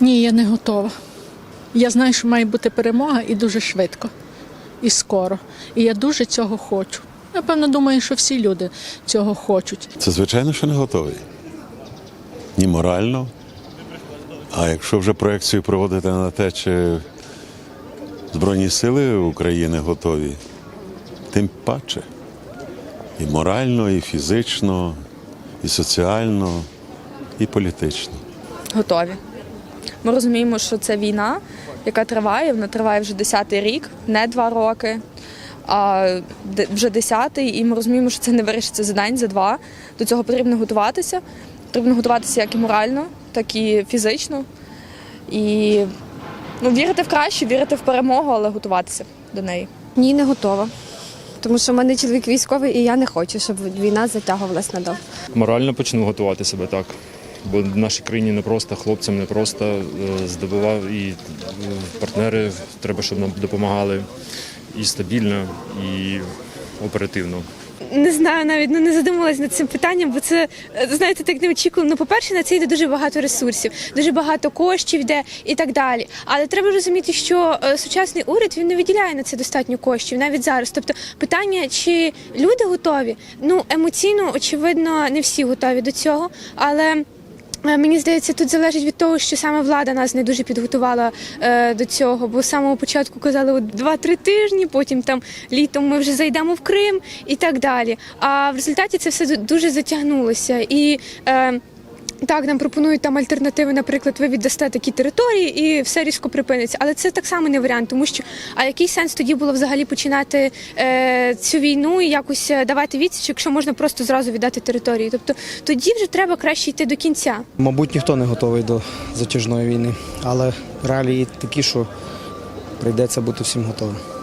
Ні, я не готова. Я знаю, що має бути перемога і дуже швидко, і скоро. І я дуже цього хочу. Напевно, думаю, що всі люди цього хочуть. Це звичайно, що не готовий. Ні морально. А якщо вже проекцію проводити на те, чи Збройні сили України готові, тим паче. І морально, і фізично, і соціально, і політично. готові. Ми розуміємо, що це війна, яка триває. Вона триває вже 10-й рік, не два роки, а вже 10-й. І ми розуміємо, що це не вирішиться за день, за два. До цього потрібно готуватися. Потрібно готуватися як і морально, так і фізично. І ну, вірити в краще, вірити в перемогу, але готуватися до неї. Ні, не готова. Тому що в мене чоловік військовий, і я не хочу, щоб війна затягувалась надовго. Морально почну готувати себе так. Бо в нашій країні не просто, хлопцям не просто е, здобував і е, партнери треба, щоб нам допомагали і стабільно, і оперативно. Не знаю навіть ну не задумувалась над цим питанням, бо це е, знаєте так неочікувано. Ну, по-перше, на це йде дуже багато ресурсів, дуже багато коштів йде і так далі. Але треба розуміти, що сучасний уряд він не виділяє на це достатньо коштів навіть зараз. Тобто питання, чи люди готові? Ну емоційно, очевидно, не всі готові до цього, але. Е, Мені здається, тут залежить від того, що саме влада нас не дуже підготувала е, до цього, бо з самого початку казали два-три тижні, потім там літом ми вже зайдемо в Крим і так далі. А в результаті це все дуже затягнулося. І е, так, нам пропонують там альтернативи, наприклад, ви віддасте такі території і все різко припиниться. Але це так само не варіант, тому що а який сенс тоді було взагалі починати е, цю війну і якось е, давати відсіч, якщо можна просто зразу віддати території? Тобто тоді вже треба краще йти до кінця. Мабуть, ніхто не готовий до затяжної війни, але реалії такі, що прийдеться бути всім готовим.